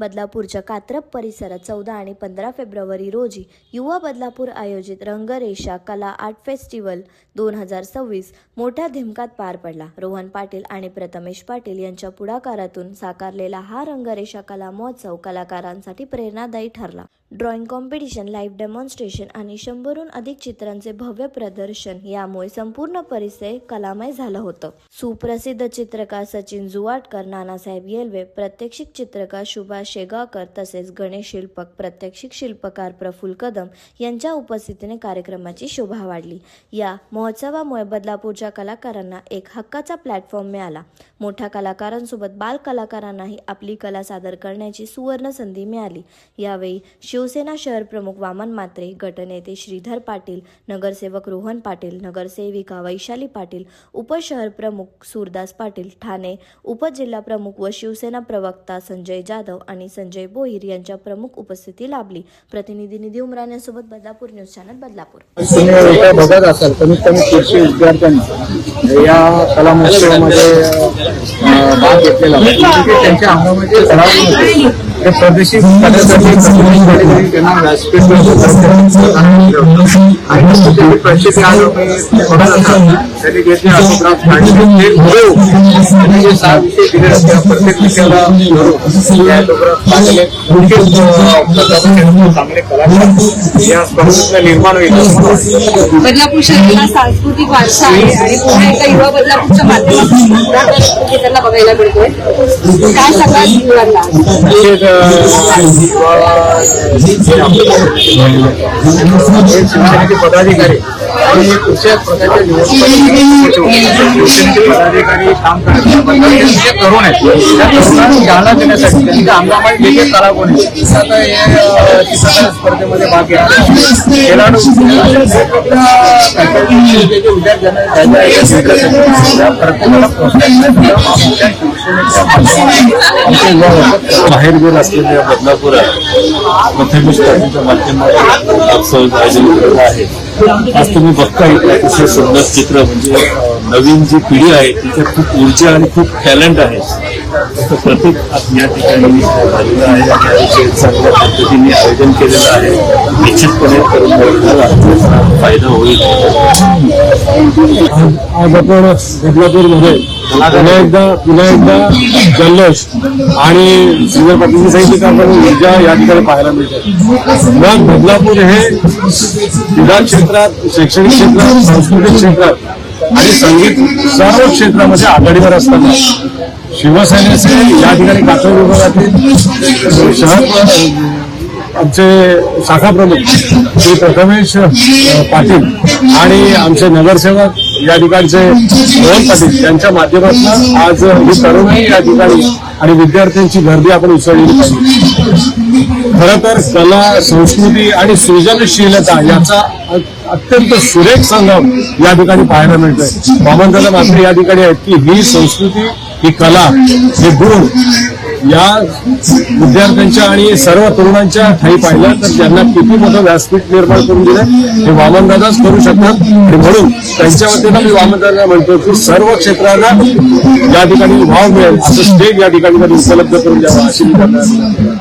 बदलापूरच्या कात्रप परिसरात चौदा आणि पंधरा फेब्रुवारी रोजी युवा बदलापूर आयोजित रंगरेषा कला आर्ट फेस्टिवल दोन हजार सव्वीस मोठ्या धिमकात पार पडला. रोहन पाटील आणि प्रथमेश पाटील यांच्या पुढाकारातून साकारलेला हा रंगरेषा कला महोत्सव कलाकारांसाठी प्रेरणादायी ठरला. ड्रॉइंग कॉम्पिटिशन लाईव्ह डेमॉन्स्ट्रेशन आणि शंभरहून अधिक चित्रांचे भव्य प्रदर्शन यामुळे संपूर्ण परिसर कलामय झालं होतं. सुप्रसिद्ध चित्रकार सचिन जुवाटकर नानासाहेब येलवे प्रात्यक्षिक चित्रकार सुभाष शेगावकर तसेच गणेश शिल्पक प्रात्यक्षिक शिल्पकार प्रफुल्ल कदम यांच्या उपस्थितीने कार्यक्रमाची शोभा वाढली. या महोत्सवामुळे बदलापूरच्या कलाकारांना एक हक्काचा प्लॅटफॉर्म मिळाला. मोठ्या कलाकारांसोबत बाल कलाकारांनाही आपली कला सादर करण्याची सुवर्ण संधी मिळाली. यावेळी शिव शिवसेना शहर प्रमुख वामन मात्रे गटनेते श्रीधर पाटील नगरसेवक रोहन पाटील नगरसेविका वैशाली पाटील उपशहर प्रमुख सूरदास पाटील ठाणे उपजिल्हा प्रमुख व शिवसेना प्रवक्ता संजय जाधव आणि संजय बोईर यांच्या प्रमुख उपस्थिती लाभली. प्रतिनिधी निधी उमरान बदलापूर न्यूज चॅनल बदलापूर. बघत असाल कमीत कमी तीनशे विद्यार्थ्यांनी या कला महोत्सवामध्ये भाग घेतलेला त्यांच्या कलेसाठी प्रतिनिधी कधीकधी त्यांना व्यासपीठ. आणि जी काढले ते गुरु त्यांनी जे सहा विषय दिले होते त्या प्रत्येक विषयाला गुरु ऑटोग्राफ काढले नक्कीच, अं, आपल्या चांगले कलाकार. या स्पर्धेतनं निर्माण होईल. बदलापूर शहराला सांस्कृतिक वारसा आहे आणि पुन्हा एका युवा बदलापूरच्या माध्यमातून त्यांना बघायला मिळतोय. काय सांगाल युवांना शिवसेनेचे पदाधिकारी आणि कुठल्याच प्रकारच्या निवडणुकीचे पदाधिकारी काम करण्याबद्दल जे तरुण आहेत त्या तरुणांना चालना देण्यासाठी त्यांच्या अंगामध्ये जे जे कलागुण आहेत आता हे अं, चित्रकला स्पर्धेमध्ये भाग घेतला खेळाडू वेगवेगळ्या फॅकल्टीचे जे जे विद्यार्थ्यांना ज्या ज्या विकसित त्या प्रत्येकाला प्रोत्साहन देण्याचं काम आमच्या शिवसेनेच्या माध्यमातून आमचे युवा वर्ग बाहेर गेला असलेल्या बदलापुरात प्रथमेश पाटीलच्या माध्यमातून उत्सव आयोजन केलेला आहे. आज तुम्ही बघता इथे अतिशय सुंदर चित्र म्हणजे नवीन जी पिढी आहे तिच्यात खूप ऊर्जा आणि खूप टॅलेंट आहे. त्याचं प्रतीक या ठिकाणी झालेलं आहे. आणि चांगल्या पद्धतीने आयोजन केलेलं आहे. निश्चितपणे करून आज आपण बदलापूरमध्ये पुन्हा एकदा पुन्हा एकदा जल्लोष आणि श्रीधर पाटील सांगितलं आपण ऊर्जा या ठिकाणी पाहायला मिळते. मुळात बदलापूर हे क्रीडा क्षेत्रात शैक्षणिक क्षेत्रात सांस्कृतिक क्षेत्रात आणि संगीत सर्व क्षेत्रामध्ये आघाडीवर असताना शिवसेनेचे या ठिकाणी कातळ विभागातील शहर आमचे शाखा प्रमुख श्री प्रथमेश पाटील आणि आमचे नगरसेवक या ठिकाणचे मोहन पाटील यांच्या माध्यमातून आज ही तरुणाई या ठिकाणी आणि विद्यार्थ्यांची गर्दी आपण उसळलेली पाहिजे खरं तर कला संस्कृती आणि सृजनशीलता याचा अत्यंत सुरेख संगम या ठिकाणी पाहायला मिळतोय. वामनदादा मात्र या ठिकाणी आहेत की ही संस्कृती ही कला हे गुण या विद्यार्थ्यांच्या आणि सर्व तरुणांच्या ठाई पाहिल्या तर त्यांना किती मोठं व्यासपीठ निर्माण करून दिलं हे वामनदादाच करू शकतात. आणि म्हणून त्यांच्या वतीनं मी वामनदादा म्हणतो की सर्व क्षेत्राला या ठिकाणी वाव मिळेल. असं स्टेज या ठिकाणी उपलब्ध करून द्यावा अशी मी